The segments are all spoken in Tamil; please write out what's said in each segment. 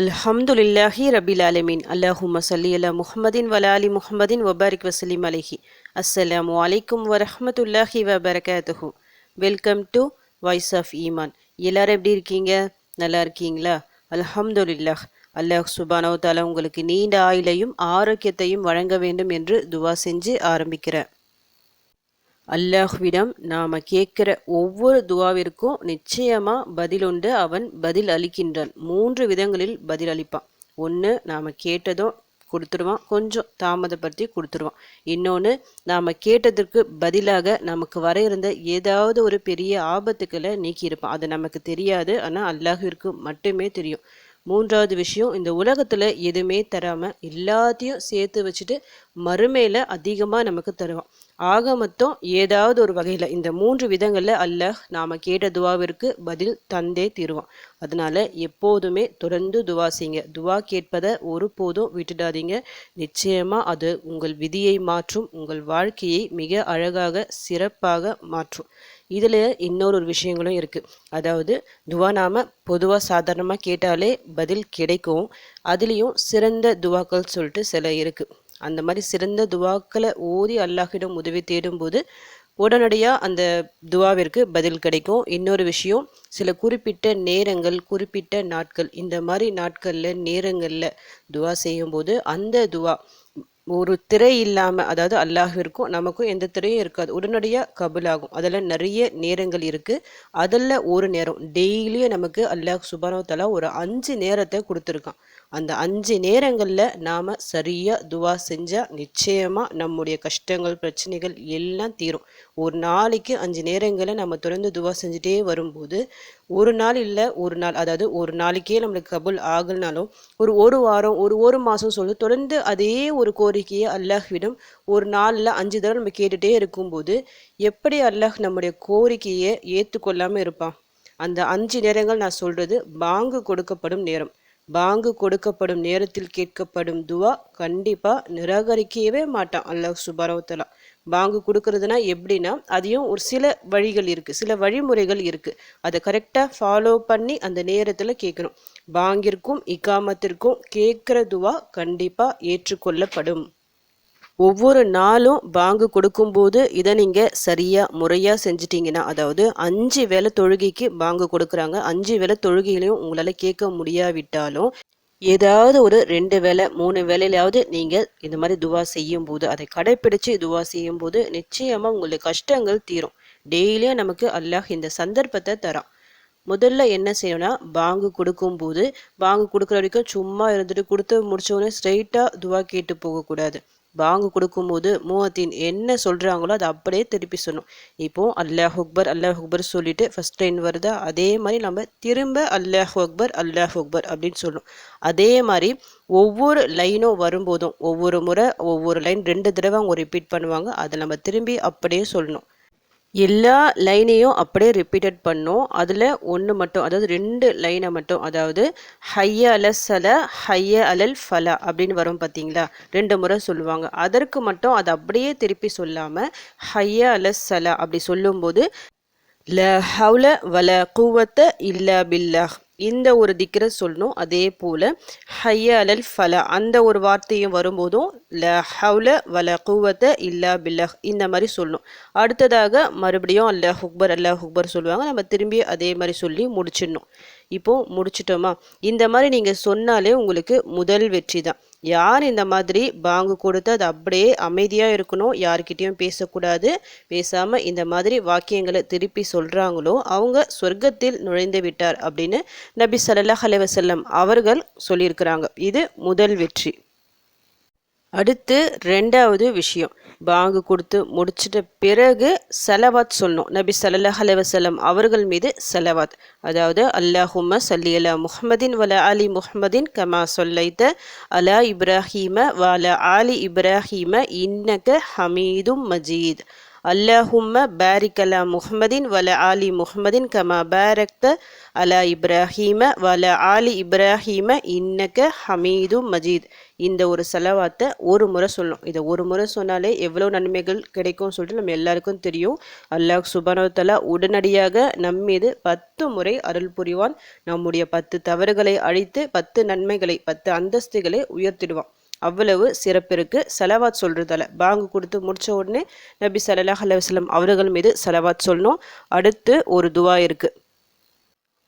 அல்ஹம்துலில்லாஹி ரபில் ஆலமீன். அல்லாஹும்ம சல்லி அலா முஹமதின் வலாலி முஹமதின் வபாரிக் வசலிம் அலிஹி. அஸ்ஸலாம் வலைக்கும் வரஹமத்துல்லாஹி வபரகாத்துஹு. வெல்கம் டு வாய்ஸ் ஆஃப் ஈமான். எல்லாரும் எப்படி இருக்கீங்க? நல்லா இருக்கீங்களா? அல்ஹம்துலில்லாஹ். அல்லாஹ் சுபானவ தாலா உங்களுக்கு நீண்ட ஆயுளையும் ஆரோக்கியத்தையும் வழங்க வேண்டும் என்று துவா செஞ்சு ஆரம்பிக்கிறேன். அல்லாஹ்விடம் நாம் கேட்குற ஒவ்வொரு துவாவிற்கும் நிச்சயமாக பதில் உண்டு அவன் பதில் அளிக்கின்றான். மூன்று விதங்களில் பதில் அளிப்பான். ஒன்று நாம் கேட்டதும் கொடுத்துருவான். கொஞ்சம் தாமதப்படுத்தி கொடுத்துருவான். இன்னொன்று நாம் கேட்டதற்கு பதிலாக நமக்கு வர இருந்த ஏதாவது ஒரு பெரிய ஆபத்துக்களை நீக்கியிருப்பான். அது நமக்கு தெரியாது ஆனால் அல்லாஹிற்கு மட்டுமே தெரியும். மூன்றாவது விஷயம் இந்த உலகத்தில் எதுவுமே தராமல் எல்லாத்தையும் சேர்த்து வச்சுட்டு மறுமையில் அதிகமாக நமக்கு தருவான். ஆக மொத்தம் ஏதாவது ஒரு வகையில் இந்த மூன்று விதங்களில் அல்லாஹ் நாம் கேட்ட துவாவிற்கு பதில் தந்தே தீருவான். அதனால எப்போதுமே தொடர்ந்து துவா செய்யுங்க. துவா கேட்பதை ஒருபோதும் விட்டுடாதீங்க. நிச்சயமாக அது உங்கள் விதியை மாற்றும் உங்கள் வாழ்க்கையை மிக அழகாக சிறப்பாக மாற்றும். இதில் இன்னொரு ஒரு விஷயங்களும் இருக்குது அதாவது துவா நாம் பொதுவாக சாதாரணமாக கேட்டாலே பதில் கிடைக்கும். அதுலேயும் சிறந்த துவாக்கள் சொல்லிட்டு சில இருக்குது அந்த மாதிரி சிறந்த துவாக்களை ஓதி அல்லாஹிடம் உதவி தேடும்போது உடனடியாக அந்த துவாவிற்கு பதில் கிடைக்கும். இன்னொரு விஷயம் சில குறிப்பிட்ட நேரங்கள் குறிப்பிட்ட நாட்கள் இந்த மாதிரி நாட்களில் நேரங்களில் துவா செய்யும்போது அந்த துவா ஒரு திரை இல்லாமல் அதாவது அல்லாஹிற்கும் நமக்கும் எந்த திரையும் இருக்காது. உடனடியாக கபுலாகும் அதில் நிறைய நேரங்கள் இருக்குது அதில் ஒரு நேரம் டெய்லியும் நமக்கு அல்லாஹ் சுபானோ தலா ஒரு அஞ்சு நேரத்தை கொடுத்துருக்கான். அந்த அஞ்சு நேரங்களில் நாம் சரியாக துவா செஞ்சால் நிச்சயமாக நம்முடைய கஷ்டங்கள் பிரச்சனைகள் எல்லாம் தீரும். ஒரு நாளைக்கு அஞ்சு நேரங்களை நம்ம தொடர்ந்து துவா செஞ்சுட்டே வரும்போது ஒரு நாள் இல்லை ஒரு நாள் அதாவது ஒரு நாளைக்கே நம்மளுக்கு கபுல் ஆகலனாலும் ஒரு ஒரு வாரம் ஒரு ஒரு மாதம் சொல்லி தொடர்ந்து அதே ஒரு கோரிக்கையை அல்லாஹ்விடம் ஒரு நாளில் அஞ்சு தடவை நம்ம கேட்டுகிட்டே இருக்கும்போது எப்படி அல்லாஹ் நம்முடைய கோரிக்கையை ஏற்றுக்கொள்ளாமல் இருப்பான்? அந்த அஞ்சு நேரங்கள் நான் சொல்கிறது பாங்கு கொடுக்கப்படும் நேரம். பாங்கு கொடுக்கப்படும் நேரத்தில் கேட்கப்படும் துவா கண்டிப்பாக நிராகரிக்கவே மாட்டான் அல்லாஹ் சுபரவத்தலா பாங்கு கொடுக்கறதுனா எப்படின்னா அதையும் ஒரு சில வழிகள் இருக்குது சில வழிமுறைகள் இருக்குது அதை கரெக்டாக ஃபாலோ பண்ணி அந்த நேரத்தில் கேட்கணும். பாங்கிற்கும் இக்காமத்திற்கும் கேட்குற துவா கண்டிப்பாக ஏற்றுக்கொள்ளப்படும். ஒவ்வொரு நாளும் பாங்கு கொடுக்கும்போது இதை நீங்கள் சரியாக முறையாக செஞ்சிட்டிங்கன்னா அதாவது அஞ்சு வேலை தொழுகைக்கு பாங்கு கொடுக்குறாங்க. அஞ்சு வேலை தொழுகையிலையும் உங்களால் கேட்க முடியாவிட்டாலும் ஏதாவது ஒரு ரெண்டு வேலை மூணு வேலையிலாவது நீங்கள் இந்த மாதிரி துவா செய்யும் போது அதை கடைப்பிடிச்சு துவா செய்யும் போது நிச்சயமாக உங்களுக்கு கஷ்டங்கள் தீரும். டெய்லியும் நமக்கு அல்லாஹ் இந்த சந்தர்ப்பத்தை தரான். முதல்ல என்ன செய்யணும்னா பாங்கு கொடுக்கும்போது பாங்கு கொடுக்குற வரைக்கும் சும்மா இருந்துட்டு கொடுத்து முடிச்சோடனே ஸ்ட்ரெயிட்டாக துவா கேட்டு போகக்கூடாது. பாங்கு கொடுக்கும்போது மூவத்தின் என்ன சொல்கிறாங்களோ அதை அப்படியே திருப்பி சொல்லணும். இப்போது அல்லாஹ் அக்பர் அல்லாஹ் அக்பர் சொல்லிட்டு ஃபஸ்ட் லைன் வருதா? அதே மாதிரி நம்ம திரும்ப அல்லாஹ் அக்பர் அல்லாஹ் அக்பர் அப்படின்னு சொல்லணும். அதே மாதிரி ஒவ்வொரு லைனும் வரும்போதும் ஒவ்வொரு முறை ஒவ்வொரு லைன் ரெண்டு தடவை அவங்க ரிப்பீட் பண்ணுவாங்க. அதை நம்ம திரும்பி அப்படியே சொல்லணும். எல்லா லைனையும் அப்படியே ரிப்பீட்டட் பண்ணோம். அதில் ஒன்று மட்டும் அதாவது ரெண்டு லைனை மட்டும் அதாவது ஹைய அல சல ஹைய அலல் ஃபலா அப்படின்னு வரும் பார்த்தீங்களா ரெண்டு முறை சொல்லுவாங்க. அதற்கு மட்டும் அதை அப்படியே திருப்பி சொல்லாமல் ஹைய அல சல அப்படி சொல்லும்போது ல ஹவுல வல கூவத்த இல்லா பில்லாஹ் இந்த ஒரு திக்கரை சொல்லணும் அதே போல் ஹைய அலல் ஃபல அந்த ஒரு வார்த்தையும் வரும்போதும் ல ஹவுல வல கூவத்த இல்லா பில்லஹ் இந்த மாதிரி சொல்லணும் அடுத்ததாக மறுபடியும் அல்ல ஹுக்பர் அல்ல ஹுக்பர் சொல்லுவாங்க. நம்ம திரும்பி அதே மாதிரி சொல்லி முடிச்சிடணும். இப்போது முடிச்சிட்டோமா? இந்த மாதிரி நீங்கள் சொன்னாலே உங்களுக்கு முதல் வெற்றி தான். யார் இந்த மாதிரி பாங்கு கொடுத்து அது அப்படியே அமைதியாக இருக்கணும்? யார்கிட்டேயும் பேசக்கூடாது. பேசாமல் இந்த மாதிரி வாக்கியங்களை திருப்பி சொல்கிறாங்களோ அவங்க சொர்க்கத்தில் நுழைந்து விட்டார் அப்படின்னு நபி சல்லாஹ் அலைவசல்லம் அவர்கள் சொல்லியிருக்கிறாங்க. இது முதல் வெற்றி. அடுத்து ரெண்டாவது விஷயம். பாங்கு கொடுத்து முடிச்சிட்ட பிறகு செலவாத் சொல்லணும். நபி சல்லாஹ் அலைவசலம் அவர்கள் மீது செலவாத். அதாவது அல்லாஹும சல்லி அலா முஹமதின் வல அலி முஹமதின் கமா சொல்லைத்த அலா இப்ராஹீம வல ஆலி இப்ராஹீம இன்னக ஹமீதும் மஜீத். அல்லாஹும்ம பாரிக் அலா முஹமதின் வல ஆலி முஹமதின் கமா பாரக்த அலா இப்ராஹீம வல ஆலி இப்ராஹீம இன்னக ஹமீதும் மஜீத். இந்த ஒரு செலவாத்தை ஒரு முறை சொல்லணும். இதை ஒரு முறை சொன்னாலே எவ்வளோ நன்மைகள் கிடைக்கும்னு சொல்லிட்டு நம்ம எல்லாருக்கும் தெரியும். அல்லாஹ் சுபனவத்தலா உடனடியாக நம்மீது பத்து முறை அருள் புரிவான். நம்முடைய பத்து தவறுகளை அழித்து பத்து நன்மைகளை பத்து அந்தஸ்துகளை உயர்த்திடுவான். அவ்வளவு சிறப்பிற்கு செலவாத் சொல்றதால. பாங்கு கொடுத்து முடிச்ச உடனே நபி சல்லாஹ் அலுவலம் அவர்கள் மீது செலவாத் சொல்லணும். அடுத்து ஒரு துவா இருக்கு.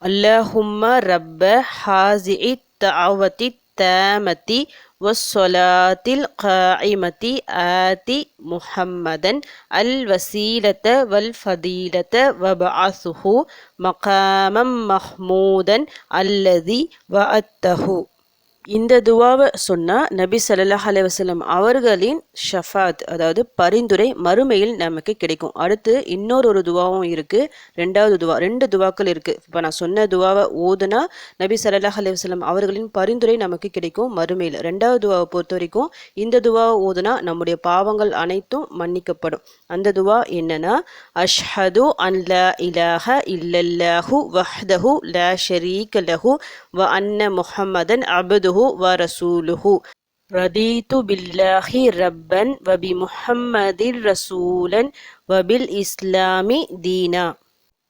அல்லாஹும்ம ரப்ப ஹாசி தாவத்தி التامة والصلاة القائمة آت محمدا الوسيلة والفضيلة وبعثه مقاما محمودا الذي وعدته. இந்த துவாவை சொன்னால் நபி சல்லாஹ் அலைவசலம் அவர்களின் ஷஃபாத் அதாவது பரிந்துரை மறுமையில் நமக்கு கிடைக்கும். அடுத்து இன்னொரு ஒரு துவாவும் இருக்குது ரெண்டாவது துவா ரெண்டு துவாக்கள் இருக்குது இப்போ நான் சொன்ன துவாவை ஓதுனா நபி சல்லாஹ் அலைவசலம் அவர்களின் பரிந்துரை நமக்கு கிடைக்கும் மறுமையில். ரெண்டாவது துவாவை பொறுத்த வரைக்கும் இந்த துவாவை ஓதுனா நம்முடைய பாவங்கள் அனைத்தும் மன்னிக்கப்படும். அந்த துவா என்னன்னா அஷ்ஹது அன்ல இலாஹ இல்லல்லாஹு வஹ்தஹு ல ஷரீக லஹு வ அன்ன முஹம்மதன் அபுது ورسوله. رضيت بالله ربا وبمحمد رسولا وبالإسلام دينا.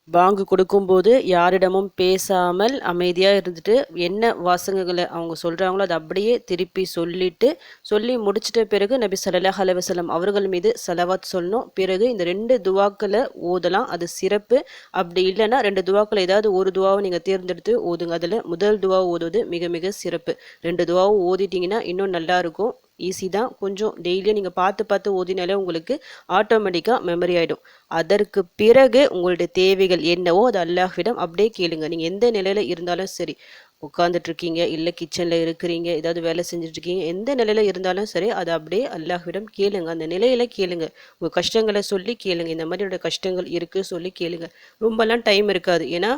பாங்கு கொடுக்கும்போது யாரிடமும் பேசாமல் அமைதியாக இருந்துட்டு என்ன வாசகங்களை அவங்க சொல்கிறாங்களோ அதை அப்படியே திருப்பி சொல்லிட்டு சொல்லி முடிச்சிட்ட பிறகு நபி சல்லாஹ் அலுவலம் அவர்கள் மீது செலவாத் சொல்லணும். பிறகு இந்த ரெண்டு துவாக்களை ஓதலாம். அது சிறப்பு. அப்படி இல்லைன்னா ரெண்டு துவாக்களை ஏதாவது ஒரு துவாவை நீங்கள் தேர்ந்தெடுத்து ஓதுங்க. அதில் முதல் துவா ஓதுவது மிக மிக சிறப்பு. ரெண்டு துவாவும் ஓதிட்டிங்கன்னா இன்னும் நல்லாயிருக்கும் ஈஸி தான். கொஞ்சம் டெய்லியும் நீங்கள் பார்த்து பார்த்து ஓதினாலே உங்களுக்கு ஆட்டோமேட்டிக்காக மெமரி ஆகிடும் அதற்கு பிறகு உங்களுடைய தேவைகள் என்னவோ அது அல்லாஹ்விடம் அப்படியே கேளுங்க. நீங்கள் எந்த நிலையில் இருந்தாலும் சரி. உட்காந்துட்ருக்கீங்க இல்லை கிச்சனில் இருக்கிறீங்க ஏதாவது வேலை செஞ்சுட்ருக்கீங்க எந்த நிலையில் இருந்தாலும் சரி அதை அப்படியே அல்லாஹ்விடம் கேளுங்க. அந்த நிலையில் கேளுங்க. உங்கள் கஷ்டங்களை சொல்லி கேளுங்க. இந்த மாதிரியோட கஷ்டங்கள் இருக்குது சொல்லி கேளுங்க. ரொம்பலாம் டைம் இருக்காது. ஏன்னா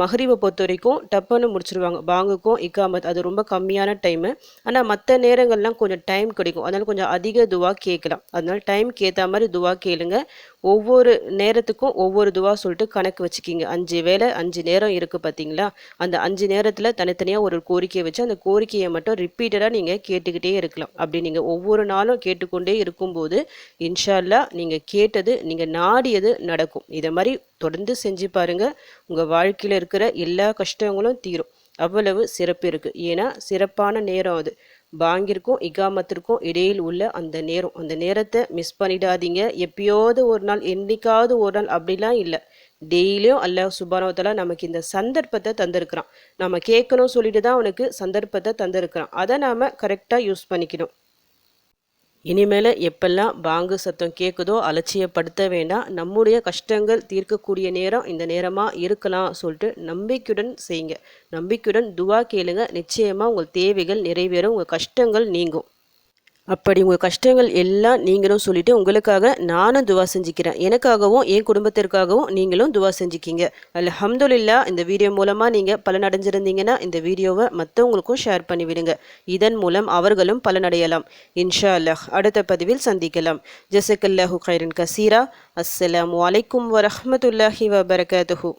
மஹரிவை பொறுத்த வரைக்கும் டப்புன்னு முடிச்சிருவாங்க பாங்குக்கும் இக்காமத் அது ரொம்ப கம்மியான டைமு ஆனால் மற்ற நேரங்கள்லாம் கொஞ்சம் டைம் கிடைக்கும். அதனால் கொஞ்சம் அதிக துவா கேட்கலாம். அதனால் டைம்க்கு ஏற்ற மாதிரி துவா கேளுங்க. ஒவ்வொரு நேரத்துக்கும் ஒவ்வொரு துவா சொல்லிட்டு கணக்கு வச்சுக்கிங்க. அஞ்சு வேலை அஞ்சு நேரம் இருக்குது பார்த்தீங்களா? அந்த அஞ்சு இடத்துல தனித்தனியாக ஒரு கோரிக்கையை வச்சு அந்த கோரிக்கையை மட்டும் ரிப்பீட்டடாக நீங்கள் கேட்டுக்கிட்டே இருக்கலாம். அப்படி நீங்கள் ஒவ்வொரு நாளும் கேட்டுக்கொண்டே இருக்கும்போது இன்ஷால்லா நீங்கள் கேட்டது நீங்கள் நாடியது நடக்கும். இதை மாதிரி தொடர்ந்து செஞ்சு பாருங்கள் உங்கள் வாழ்க்கையில் இருக்கிற எல்லா கஷ்டங்களும் தீரும். அவ்வளவு சிறப்பு இருக்குது ஏன்னா சிறப்பான நேரம் அது. பாங்கிற்கும் இகாமத்திற்கும் இடையில் உள்ள அந்த நேரம். அந்த நேரத்தை மிஸ் பண்ணிடாதீங்க. எப்பயாவது ஒரு நாள் என்றைக்காவது ஒரு நாள் அப்படிலாம் இல்லை. டெய்லியும் அல்லாஹ் சுபானவத்தலா நமக்கு இந்த சந்தர்ப்பத்தை தந்திருக்கிறான். நம்ம கேட்கணும் சொல்லிட்டு தான் அவனுக்கு சந்தர்ப்பத்தை தந்திருக்கிறான். அதை நாம் கரெக்டாக யூஸ் பண்ணிக்கணும். இனிமேல் எப்பெல்லாம் பாங்கு சத்தம் கேட்குதோ அலட்சியப்படுத்த வேண்டாம். நம்முடைய கஷ்டங்கள் தீர்க்கக்கூடிய நேரம் இந்த நேரமாக இருக்கலாம் சொல்லிட்டு நம்பிக்கையுடன் செய்யுங்க. நம்பிக்கையுடன் துவா கேளுங்க. நிச்சயமாக உங்கள் தேவைகள் நிறைவேறும். உங்கள் கஷ்டங்கள் நீங்கும். அப்படி உங்கள் கஷ்டங்கள் எல்லாம் நீங்களும் சொல்லிவிட்டு உங்களுக்காக நானும் துவா செஞ்சுக்கிறேன். எனக்காகவும் என் குடும்பத்திற்காகவும் நீங்களும் துவா செஞ்சுக்கிங்க. அலஹம்துல்லா இந்த வீடியோ மூலமாக நீங்கள் பலனடைஞ்சிருந்தீங்கன்னா இந்த வீடியோவை மற்றவங்களுக்கும் ஷேர் பண்ணிவிடுங்க. இதன் மூலம் அவர்களும் பலனடையலாம். இன்ஷா அல்லாஹ் அடுத்த பதிவில் சந்திக்கலாம். ஜசக்கல்லாஹு கைரன் கசீரா. அஸ்ஸலாம் வலைக்கம் வரமத்துல்லாஹி வபரகாத்துஹூ.